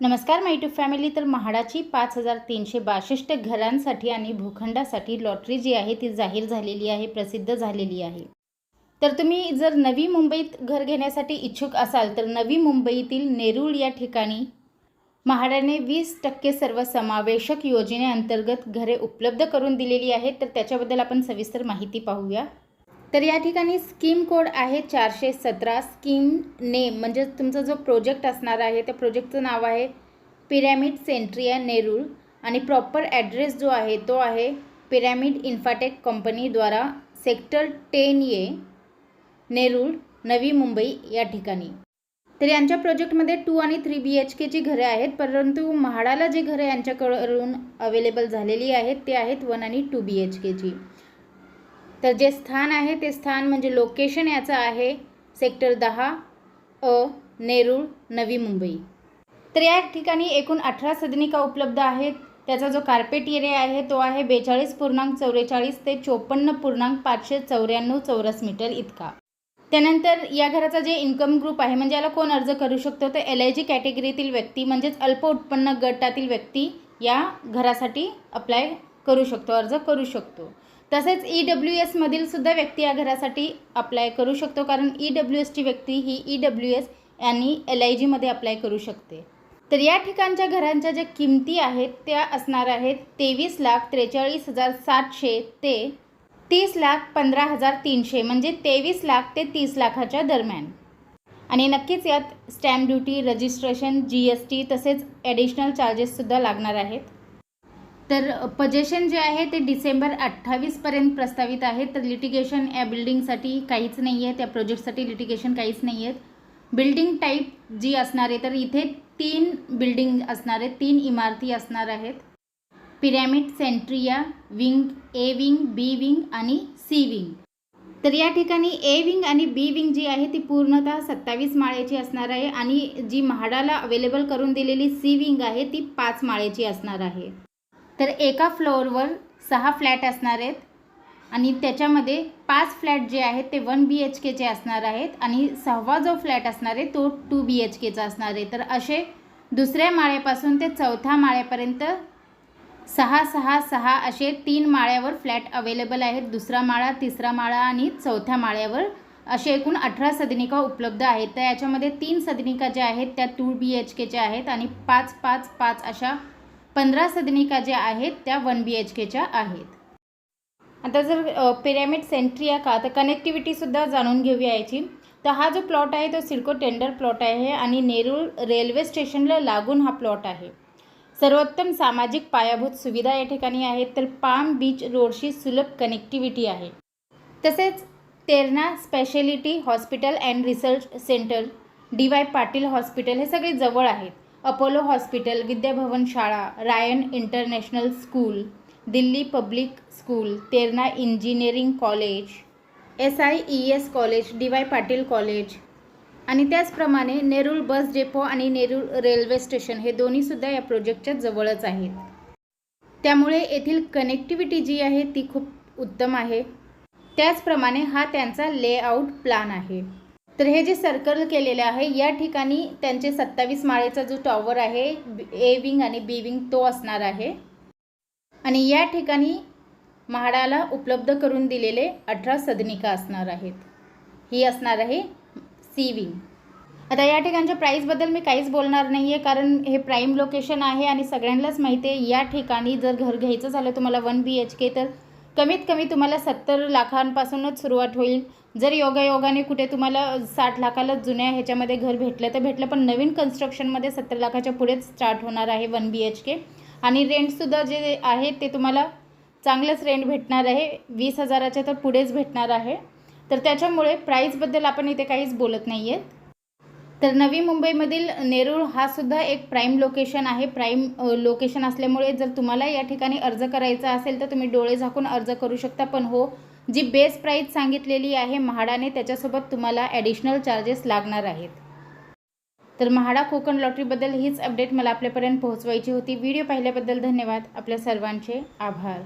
नमस्कार माय to family तर म्हाडाची पाच हजार तीनशे बासष्ट घरांसाठी आणि भूखंडासाठी लॉटरी जी आहे ती जाहीर झालेली आहे प्रसिद्ध झालेली आहे. तर तुम्ही जर नवी मुंबईत घर घेण्यासाठी इच्छुक असाल तर नवी मुंबईतील नेरूळ या ठिकाणी म्हाडाने वीस टक्के सर्वसमावेशक योजनेअंतर्गत घरे उपलब्ध करून दिलेली आहेत. तर त्याच्याबद्दल आपण सविस्तर माहिती पाहूया. तर या ठिकाणी स्कीम कोड आहे चारशे सतरा. स्कीम नेम म्हणजे तुमचा जो प्रोजेक्ट असणार आहे त्या प्रोजेक्टचं नाव आहे पिरॅमिड सेंट्रिया नेरूळ. आणि प्रॉपर ॲड्रेस जो आहे तो आहे Pyramid इन्फाटेक कंपनीद्वारा sector ten A Nerul Navi Mumbai या ठिकाणी. तर यांच्या प्रोजेक्टमध्ये टू आणि थ्री बी एच केची घरे आहेत परंतु म्हाडाला जे घरं यांच्याकडून अवेलेबल झालेली आहेत ते आहेत वन आणि टू बी एच केची. तर जे स्थान आहे ते स्थान म्हणजे लोकेशन याचं आहे सेक्टर दहा अ नेरूळ नवी मुंबई. तर या ठिकाणी एकूण अठरा सदनिका उपलब्ध आहेत. त्याचा जो कार्पेट एरिया आहे तो आहे बेचाळीस पूर्णांक चौवेचाळीस ते चोपन्न पूर्णांक पाचशे चौऱ्याण्णव चौरस मीटर इतका. त्यानंतर या घराचा जे इन्कम ग्रुप आहे म्हणजे याला कोण अर्ज करू शकतो? तर एल आय जी कॅटेगरीतील व्यक्ती म्हणजेच अल्प उत्पन्न गटातील व्यक्ती या घरासाठी अप्लाय करू शकतो अर्ज करू शकतो. तसेच ई डब्ल्यू एसमधील सुद्धा व्यक्ती या घरासाठी अप्लाय करू शकतो कारण ई डब्ल्यू एसची व्यक्ती ही ई डब्ल्यू एस आणि एल आय जीमध्ये अप्लाय करू शकते. तर या ठिकाणच्या घरांच्या ज्या किमती आहेत त्या असणार आहेत तेवीस लाख त्रेचाळीस हजार सातशे ते तीस लाख पंधरा हजार तीनशे म्हणजे तेवीस लाख ते तीस लाखाच्या दरम्यान. आणि नक्कीच यात stamp duty registration G S T तसेच ॲडिशनल चार्जेससुद्धा लागणार आहेत. तर पजेशन जे आहे ते डिसेंबर अठ्ठावीसपर्यंत प्रस्तावित आहे. तर लिटिगेशन या बिल्डिंगसाठी काहीच नाही आहे. त्या प्रोजेक्टसाठी लिटिगेशन काहीच नाही आहेत बिल्डिंग टाईप जी असणार आहे तर इथे तीन बिल्डिंग असणार आहेत. तीन इमारती असणार आहेत. Pyramid Centria wing A wing B wing आणि सी विंग तर या ठिकाणी ए विंग आणि बी विंग जी आहे ती पूर्णतः सत्तावीस माळ्याची असणार आहे. आणि जी म्हाडाला अवेलेबल करून दिलेली सी विंग आहे ती पाच माळ्याची असणार आहे. तर एका फ्लोअरवर सहा फ्लॅट असणार आहेत. आणि त्याच्यामध्ये पाच फ्लॅट जे आहेत ते वन बी एच केचे असणार आहेत. आणि सहावा जो फ्लॅट असणार आहे तो टू बी एच केचा असणार आहे. तर असे दुसऱ्या माळ्यापासून ते चौथ्या माळ्यापर्यंत सहा सहा सहा असे तीन माळ्यावर फ्लॅट अवेलेबल आहेत. दुसरा माळा तिसरा माळा आणि चौथ्या माळ्यावर असे एकूण अठरा सदनिका उपलब्ध आहेत. तर याच्यामध्ये तीन सदनिका ज्या आहेत त्या टू बी एच केच्या आहेत. आणि पाच पाच पाच अशा पंधरा सदनिका ज्या आहेत त्या वन बी एच केच्या आहेत. आता जर पिरॅमिड सेंट्रिया का तर कनेक्टिव्हिटीसुद्धा जाणून घेऊया याची तर हा जो प्लॉट आहे तो सिडको टेंडर प्लॉट आहे आणि नेरूळ रेल्वे स्टेशनला लागून हा प्लॉट आहे. सर्वोत्तम सामाजिक पायाभूत सुविधा या ठिकाणी आहेत तर पाम बीच रोडशी सुलभ कनेक्टिव्हिटी आहे. तसेच Terna speciality hospital and research centre D Y Patil hospital हे सगळे जवळ आहेत. अपोलो हॉस्पिटल विद्याभवन शाळा Ryan international school Delhi public school Terna engineering college S I E S college D Y Patil college. आणि त्याचप्रमाणे Nerul bus depot आणि Nerul railway station हे दोन्हीसुद्धा या प्रोजेक्टच्या जवळच आहेत. त्यामुळे येथील कनेक्टिव्हिटी जी आहे ती खूप उत्तम आहे. त्याचप्रमाणे हा त्यांचा लेआउट प्लान आहे. तर हे जे सर्कल केलेले आहे या ठिकाणी त्यांचे सत्तावीस माळेचा जो टॉवर आहे ए विंग आणि बी विंग तो असणार आहे. आणि या ठिकाणी म्हाडाला उपलब्ध करून दिलेले अठरा सदनिका असणार आहेत. ही असणार आहे सी विंग आता या ठिकाणच्या प्राईसबद्दल मी काहीच बोलणार नाही आहे कारण हे प्राईम लोकेशन आहे आणि सगळ्यांनाच माहिती आहे या ठिकाणी जर घर घ्यायचं झालं तुम्हाला वन बी एच के तर कमीत कमी तुम्हाला सत्तर लाखांपासूनच सुरुवात होईल. जर योगायोगाने कुठे तुम्हाला साठ लाखाला जुन्या ह्याच्यामध्ये घर भेटलं तर भेटलं पण नवीन कन्स्ट्रक्शनमध्ये सत्तर लाखाच्या पुढेच स्टार्ट होणार आहे वन बी एच के आणि रेंटसुद्धा जे आहे ते तुम्हाला चांगलंच रेंट भेटणार आहे. वीस हजाराच्या तर पुढेच भेटणार आहे. तर त्याच्यामुळे प्राईसबद्दल आपण इथे काहीच बोलत नाही आहेत तर नवी मुंबईमधील नेरूळ हा सुद्धा एक प्राईम लोकेशन आहे. प्राईम लोकेशन असल्यामुळे जर तुम्हाला या ठिकाणी अर्ज करायचा असेल तर तुम्ही डोळे झाकून अर्ज करू शकता. पण हो जी बेस प्राईस सांगितलेली आहे म्हाडाने त्याच्यासोबत तुम्हाला ॲडिशनल चार्जेस लागणार आहेत. तर म्हाडा कोकण लॉटरीबद्दल हीच अपडेट मला आपल्यापर्यंत पोहोचवायची होती. व्हिडिओ पाहिल्याबद्दल धन्यवाद. आपल्या सर्वांचे आभार.